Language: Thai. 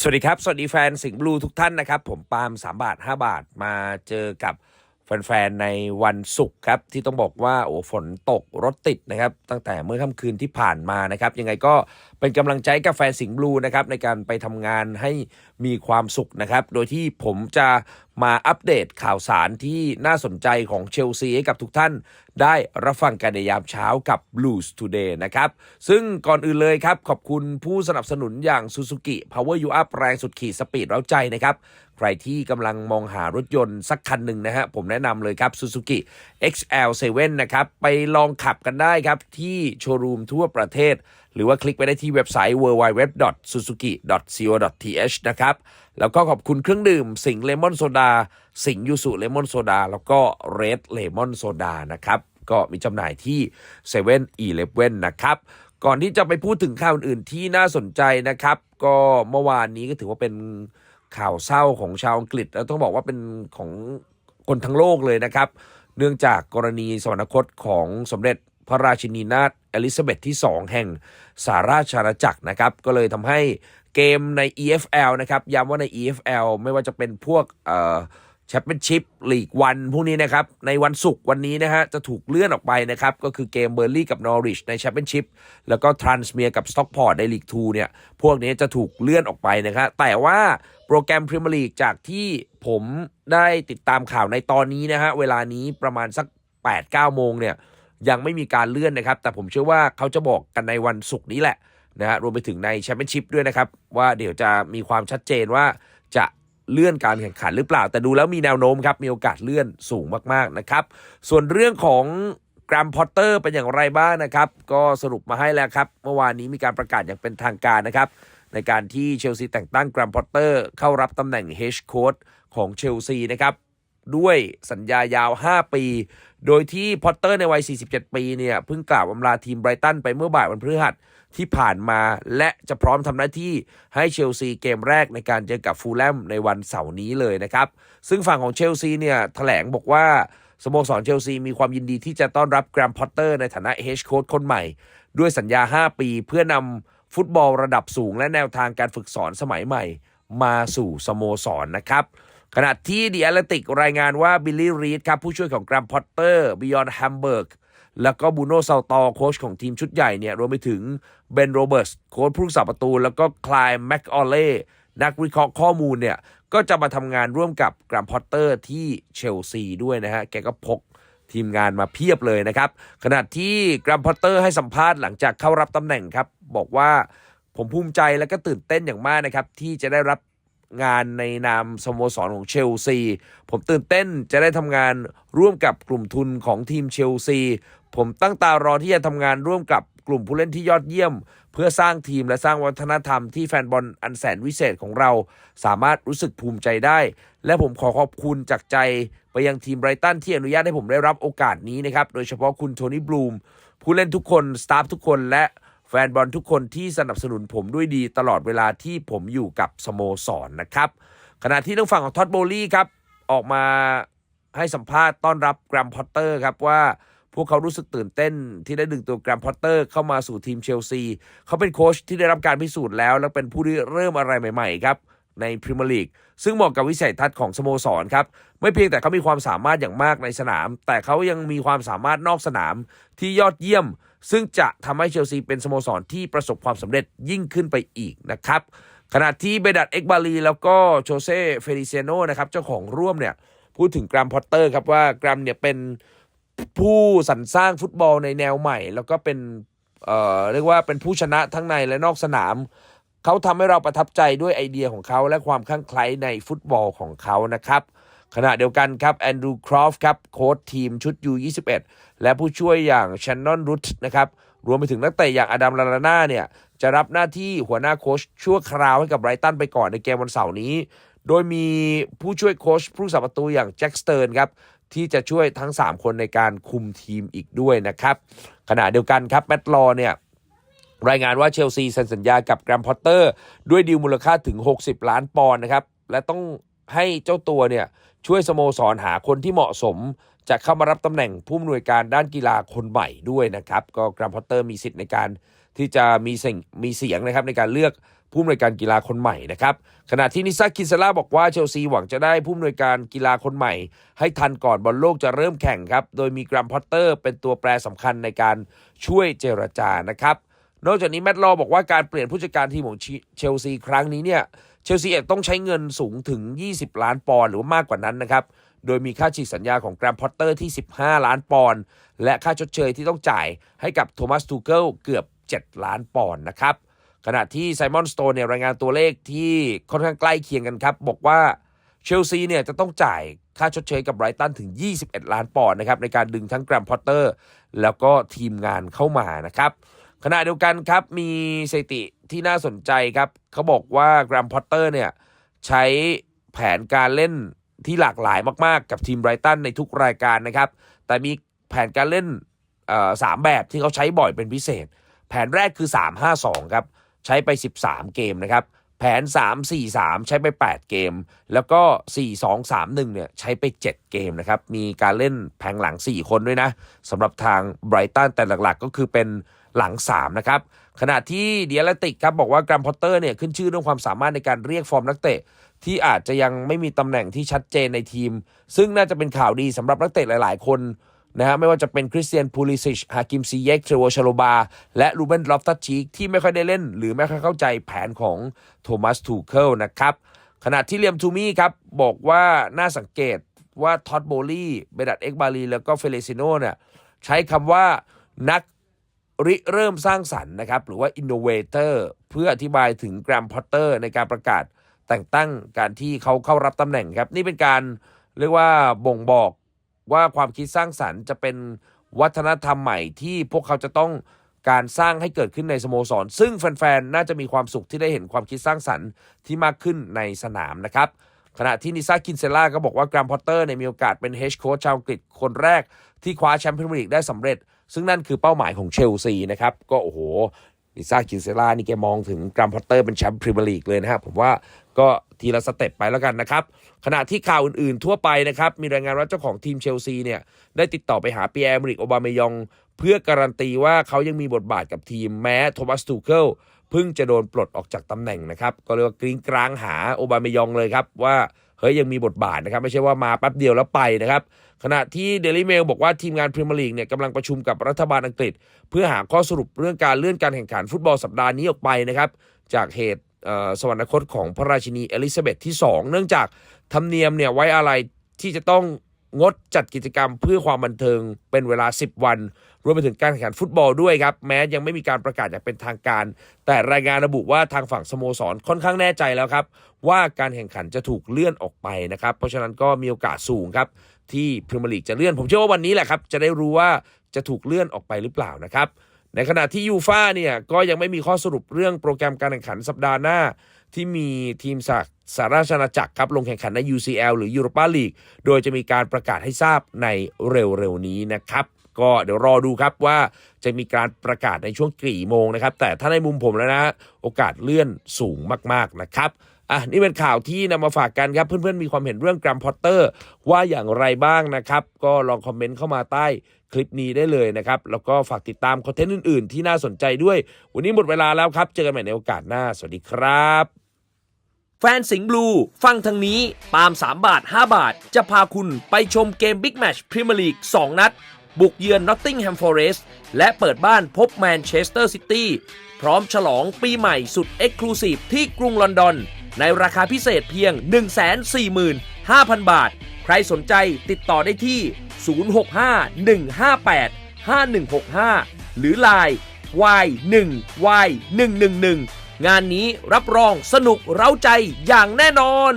สวัสดีครับ สวัสดีแฟนสิงห์บลูทุกท่านนะครับ ผมปาล์มสามบาท5บาทมาเจอกับ แฟนๆในวันศุกร์ครับ ที่ต้องบอกว่าโอ้ฝนตกรถติดนะครับ ตั้งแต่เมื่อค่ำคืนที่ผ่านมานะครับ ยังไงก็เป็นกำลังใจกับแฟนสิงห์บลูนะครับ ในการไปทำงานให้มีความสุขนะครับ โดยที่ผมจะมาอัปเดตข่าวสารที่น่าสนใจของเชลซีให้กับทุกท่าน ได้รับฟังกันในยามเช้ากับ Blues Today นะครับ ซึ่งก่อนอื่นเลยครับ ขอบคุณผู้สนับสนุนอย่าง Suzuki Power You Up แรงสุดขีดสปีดเร้าใจนะครับ ใครที่กำลังมองหารถยนต์สักคันหนึ่งนะฮะ ผมแนะนำเลยครับ Suzuki XL7 นะครับ ไปลองขับกันได้ครับ ที่โชว์รูมทั่วประเทศ หรือว่าคลิกไปได้ที่เว็บไซต์ www.suzuki.co.th นะครับ แล้วก็ขอบคุณเครื่องดื่ม สิงเลมอนโซดา สิงยูสุเลมอนโซดา แล้วก็เรดเลมอนโซดานะครับ ก็มีจำหน่ายที่7 e เ e ่ e อนะครับก่อนที่จะไปพูดถึงข่าวอื่นที่น่าสนใจนะครับ ก็เมื่อวานนี้ก็ถือว่าเป็น ข่าวเศร้าของชาวอังกฤษ แล้วต้องบอกว่าเป็นของคนทั้งโลกเลยนะครับ เนื่องจากกรณีสวรรคตของสมเด็จพระราชินีนาถอลิซาเบธที่ 2 แห่งสหราชอาณาจักรนะครับ ก็เลยทำให้เกมใน EFL นะครับย้ำว่าใน EFL ไม่ว่าจะเป็นพวกเอ่อ แชมเปี้ยนชิพลีกวันพวกนี้นะครับ ในวันศุกร์วันนี้นะฮะ จะถูกเลื่อนออกไปนะครับ ก็คือเกมเบอร์ลี่กับนอริชในแชมเปี้ยนชิพแล้วก็ทรานส์เมียกับสต็อกพอร์ตในลีก2เนี่ย พวกนี้จะถูกเลื่อนออกไปนะครับแต่ว่าโปรแกรมพรีเมียร์ลีกจากที่ผมได้ติดตามข่าวในตอนนี้นะฮะ เวลานี้ประมาณสัก 8-9 โมงเนี่ยยังไม่มีการเลื่อนนะครับ แต่ผมเชื่อว่าเขาจะบอกกันในวันศุกร์นี้แหละนะฮะรวมไปถึงในแชมเปี้ยนชิพด้วยนะครับ ว่าเดี๋ยวจะมีความชัดเจนว่าจะ เลื่อนการแข่งขันหรือเปล่า แต่ดูแล้วมีแนวโน้มครับ มีโอกาสเลื่อนสูงมากๆนะครับ ส่วนเรื่องของกรัมพอตเตอร์เป็นอย่างไรบ้างนะครับ ก็สรุปมาให้แล้วครับ เมื่อวานนี้มีการประกาศอย่างเป็นทางการนะครับ ในการที่เชลซีแต่งตั้งกรัมพอตเตอร์เข้ารับตำแหน่งเฮชโค้ดของเชลซีนะครับ ด้วยสัญญายาว 5 ปี โดยที่พอตเตอร์ในวัย 47 ปีเนี่ยเพิ่งกล่าวอำลาทีมไบรตันไปเมื่อบ่ายวันพฤหัสที่ผ่านมา และจะพร้อมทำหน้าที่ให้เชลซีเกมแรกในการเจอกับฟูลแลมในวันเสาร์นี้เลยนะครับ ซึ่งฝั่งของเชลซีเนี่ยแถลงบอกว่าสโมสรเชลซีมีความยินดีที่จะต้อนรับแกรมพอตเตอร์ในฐานะเฮดโค้ชคนใหม่ ด้วยสัญญา 5 ปีเพื่อนำฟุตบอลระดับสูงและแนวทางการฝึกสอนสมัยใหม่ มาสู่สโมสรนะครับ ขณะที่ดีแอตเลติกรายงานว่าบิลลี่รีดครับผู้ช่วยของแกรมพอตเตอร์บิยอนแฮมเบิร์กแล้วก็บูโน่เซาตอโค้ชของทีมชุดใหญ่เนี่ยรวมไปถึงเบนโรเบิร์ตโค้ชผู้รักษาประตู แล้วก็คลายแม็กออเล่นักวิเคราะห์ข้อมูลเนี่ยก็จะมาทำงานร่วมกับแกรมพอตเตอร์ที่เชลซีด้วยนะฮะ แกก็พกทีมงานมาเพียบเลยนะครับ ขณะที่แกรมพอตเตอร์ให้สัมภาษณ์หลังจากเข้ารับตำแหน่งครับ บอกว่าผมภูมิใจและก็ตื่นเต้นอย่างมากนะครับ ที่จะได้รับ งานในนามสโมสรของเชลซี ผมตื่นเต้นจะได้ทำงานร่วมกับกลุ่มทุนของทีมเชลซี ผมตั้งตารอที่จะทำงานร่วมกับกลุ่มผู้เล่นที่ยอดเยี่ยม เพื่อสร้างทีมและสร้างวัฒนธรรมที่แฟนบอลอันแสนวิเศษของเรา สามารถรู้สึกภูมิใจได้ และผมขอขอบคุณจากใจไปยังทีมไบรตันที่อนุญาตให้ผมได้รับโอกาสนี้นะครับ โดยเฉพาะคุณโทนี่บลูม ผู้เล่นทุกคน สตาฟทุกคนและ แฟนบอลทุกคนที่สนับสนุนผมด้วยดีตลอดเวลาที่ผมอยู่กับสโมสรนนะครับ ขณะที่ทางฝั่งของท็อตโบลี่ครับ ออกมาให้สัมภาษณ์ต้อนรับแกรมพอตเตอร์ครับว่าพวกเขารู้สึกตื่นเต้นที่ได้ดึงตัวแกรมพอตเตอร์เข้ามาสู่ทีมเชลซี เขาเป็นโค้ชที่ได้รับการพิสูจน์แล้ว และเป็นผู้ที่เริ่มอะไรใหม่ๆครับในพรีเมียร์ลีกซึ่งเหมาะกับวิสัยทัศน์ของสโมสรครับ ไม่เพียงแต่เขามีความสามารถอย่างมากในสนาม แต่เขายังมีความสามารถนอกสนามที่ยอดเยี่ยม ซึ่งจะทำให้เชลซีเป็นสโมสรที่ประสบความสำเร็จยิ่งขึ้นไปอีกนะครับ ขณะที่เบดัตเอ็กบาลีแล้วก็โจเซ่เฟริเซโนนะครับเจ้าของร่วมเนี่ยพูดถึงกรัมพอตเตอร์ครับว่ากรัมเนี่ยเป็นผู้สรรสร้างฟุตบอลในแนวใหม่ แล้วก็เป็นเอ่อเรียกว่าเป็นผู้ชนะทั้งในและนอกสนาม เขาทำให้เราประทับใจด้วยไอเดียของเขาและความคลั่งไคล้ในฟุตบอลของเขานะครับ ขณะเดียวกันครับแอนดรูครอฟครับโค้ชทีมชุด U21 และผู้ช่วยอย่างชนนอนรุตนะครับรวมไปถึงนักเตะอย่างอดัมลาลาน่าเนี่ยจะรับหน้าที่หัวหน้าโค้ชชั่วคราวให้กับไบรตันไปก่อนในเกมวันเสาร์นี้ โดยมีผู้ช่วยโค้ชผู้สับประตูอย่างแจ็คสเติร์นครับที่จะช่วยทั้ง 3 คนในการคุมทีมอีกด้วยนะครับขณะเดียวกันครับแมตต์ลอเนี่ยรายงานว่าเชลซีเซ็นสัญญากับแกรมพอตเตอร์ ด้วยดีลมูลค่าถึง 60 ล้านปอนด์นะครับและต้อง ให้เจ้าตัวเนี่ยช่วยสโมสรหาคนที่เหมาะสม จะเข้ามารับตำแหน่งผู้อำนวยการด้านกีฬาคนใหม่ด้วยนะครับ ก็แกรมพอตเตอร์มีสิทธิ์ในการที่จะมีเสียงมีเสียงนะครับในการเลือกผู้อำนวยการกีฬาคนใหม่นะครับขณะที่นิซาคินเซล่าบอกว่าเชลซีหวังจะได้ผู้อำนวยการกีฬาคนใหม่ ให้ทันก่อนบอลโลกจะเริ่มแข่งครับ โดยมีกรัมพอตเตอร์เป็นตัวแปรสำคัญในการช่วยเจรจานะครับ นอกจากนี้แมตต์ลอว์บอกว่าการเปลี่ยนผู้จัดการทีมของเชลซีครั้งนี้เนี่ยเชลซีเองต้องใช้เงินสูงถึง 20 ล้านปอนด์หรือว่ามากกว่านั้นนะครับ โดยมีค่าฉีกสัญญาของแกรมพอตเตอร์ที่ 15 ล้านปอนด์และค่าชดเชยที่ต้องจ่ายให้กับโทมัสทูเกิลเกือบ 7 ล้านปอนด์นะครับขณะที่ไซมอนสโตนเนี่ยรายงานตัวเลขที่ค่อนข้างใกล้เคียงกันครับ บอกว่าเชลซีเนี่ยจะต้องจ่ายค่าชดเชยกับไบรตันถึง 21 ล้านปอนด์นะครับในการดึงทั้งแกรมพอตเตอร์แล้วก็ทีมงานเข้ามานะครับ ขณะเดียวกันครับมีสถิติที่น่าสนใจครับ เขาบอกว่าแกรมพอตเตอร์เนี่ยใช้แผนการเล่นที่หลากหลายมากๆ กับทีมไบรตันในทุกรายการนะครับ แต่มีแผนการเล่นสามแบบที่เขาใช้บ่อยเป็นพิเศษ แผนแรกคือ 3-5-2 ครับ ใช้ไป 13 เกมนะครับ แผน 3-4-3 ใช้ไป 8 เกม แล้วก็ 4-2-3-1 เนี่ยใช้ไป 7 เกมนะครับ มีการเล่นแผงหลัง 4 คนด้วยนะสำหรับทางไบรตันแต่หลักๆ ก็คือเป็นหลัง 3 นะครับ ขณะที่เดียลติกครับ บอกว่าแกรมพอตเตอร์เนี่ยขึ้นชื่อเรื่องความสามารถในการเรียกฟอร์มนักเตะ ที่อาจจะยังไม่มีตำแหน่งที่ชัดเจนในทีม ซึ่งน่าจะเป็นข่าวดีสำหรับนักเตะหลาย ๆ คน นะฮะไม่ว่าจะเป็นคริสเตียนพูลิซิชฮากิมซีเยกเทรโวชาโลบา และรูเบนลอฟตัชชีกที่ไม่ค่อยได้เล่น หรือไม่ค่อยเข้าใจแผนของโทมัสทูเคิลนะครับขณะที่เลียมทูมี่ครับ บอกว่าน่าสังเกตว่าท็อตโบลี่เบดัตเอ็กบาลีแล้วก็เฟเลซิโนเนี่ยใช้คำว่านักริเริ่มสร้างสรรค์นะครับ หรือว่า innovator เพื่ออธิบายถึงแกรมพอตเตอร์ในการประกาศแต่งตั้งการที่เขาเข้ารับตำแหน่งครับ นี่เป็นการเรียกว่าบ่งบอก ว่าความคิดสร้างสรรค์จะเป็นวัฒนธรรมใหม่ที่พวกเขาจะต้องการสร้างให้เกิดขึ้นในสโมสร ซึ่งแฟนๆ น่าจะมีความสุขที่ได้เห็นความคิดสร้างสรรค์ที่มากขึ้นในสนามนะครับขณะที่นิซาคินเซล่าก็บอกว่าแกรมพอตเตอร์เนี่ยมีโอกาสเป็นเฮดโค้ชชาวอังกฤษคนแรกที่คว้าแชมป์พรีเมียร์ลีกได้สำเร็จ ซึ่งนั่นคือเป้าหมายของเชลซีนะครับ ก็โอ้โหนิซาคินเซล่านี่แกมองถึงแกรมพอตเตอร์เป็นแชมป์พรีเมียร์ลีกเลยนะครับผมว่า ก็ทีละสเต็ปไปแล้วกันนะครับ ขณะที่ข่าวอื่นๆทั่วไปนะครับ มีรายงานว่าเจ้าของทีมเชลซีเนี่ย ได้ติดต่อไปหาปีแอร์มริกโอบามยอง เพื่อการันตีว่าเขายังมีบทบาทกับทีมแม้โทมัสทูเคิลเพิ่งจะโดนปลดออกจากตำแหน่งนะครับ ก็เรียกว่ากริ้งกลางหาโอบามยองเลยครับว่าเฮ้ยยังมีบทบาทนะครับ ไม่ใช่ว่ามาแป๊บเดียวแล้วไปนะครับ ขณะที่เดลิเมลบอกว่าทีมงานพรีเมียร์ลีกเนี่ยกำลังประชุมกับรัฐบาลอังกฤษ เพื่อหาข้อสรุปเรื่องการเลื่อนการแข่งขันฟุตบอลสัปดาห์นี้ออกไปนะครับจากเหตุ สวรรคตของพระราชินีเอลิซาเบธที่ 2 เนื่องจากธรรมเนียมเนี่ยไว้อะไรที่จะต้องงดจัดกิจกรรมเพื่อความบันเทิงเป็นเวลา 10 วัน รวมไปถึงการแข่งขันฟุตบอลด้วยครับ แม้ยังไม่มีการประกาศอย่างเป็นทางการ แต่รายงานระบุว่าทางฝั่งสโมสรค่อนข้างแน่ใจแล้วครับ ว่าการแข่งขันจะถูกเลื่อนออกไปนะครับ เพราะฉะนั้นก็มีโอกาสสูงครับ ที่พรีเมียร์ลีกจะเลื่อน ผมเชื่อว่าวันนี้แหละครับ จะได้รู้ว่าจะถูกเลื่อนออกไปหรือเปล่านะครับ ในขณะที่ยูฟ่าเนี่ยก็ยังไม่มีข้อสรุปเรื่องโปรแกรมการแข่งขันสัปดาห์หน้า ที่มีทีมจากสหราชอาณาจักรครับลงแข่งขันใน UCL หรือ Europa League โดยจะมีการประกาศให้ทราบในเร็วๆนี้นะครับ ก็เดี๋ยวรอดูครับว่าจะมีการประกาศในช่วงกี่โมงนะครับ แต่ถ้าในมุมผมแล้วนะ โอกาสเลื่อนสูงมากๆนะครับ อะนี่เป็นข่าวที่นำมาฝากกันครับเพื่อนๆมีความเห็นเรื่องกรัมพอตเตอร์ว่าอย่างไรบ้างนะครับ ก็ลองคอมเมนต์เข้ามาใต้คลิปนี้ได้เลยนะครับ แล้วก็ฝากติดตามคอนเทนต์อื่นๆ ที่น่าสนใจด้วย วันนี้หมดเวลาแล้วครับ เจอกันใหม่ในโอกาสหน้า สวัสดีครับ แฟนสิงห์บลูฟังทางนี้ปาล์ม3 บาท 5 บาท จะพาคุณไปชมเกมบิ๊กแมชพรีเมียร์ลีก2นัด บุกเยือนนอตติงแฮมฟอเรสต์และเปิดบ้านพบแมนเชสเตอร์ซิตี้พร้อมฉลองปีใหม่สุดเอ็กซ์คลูซีฟที่กรุงลอนดอน ในราคาพิเศษเพียง 145,000 บาท ใครสนใจติดต่อได้ที่ 065-158-5165 หรือ Line Y1Y111 งานนี้รับรองสนุกเร้าใจอย่างแน่นอน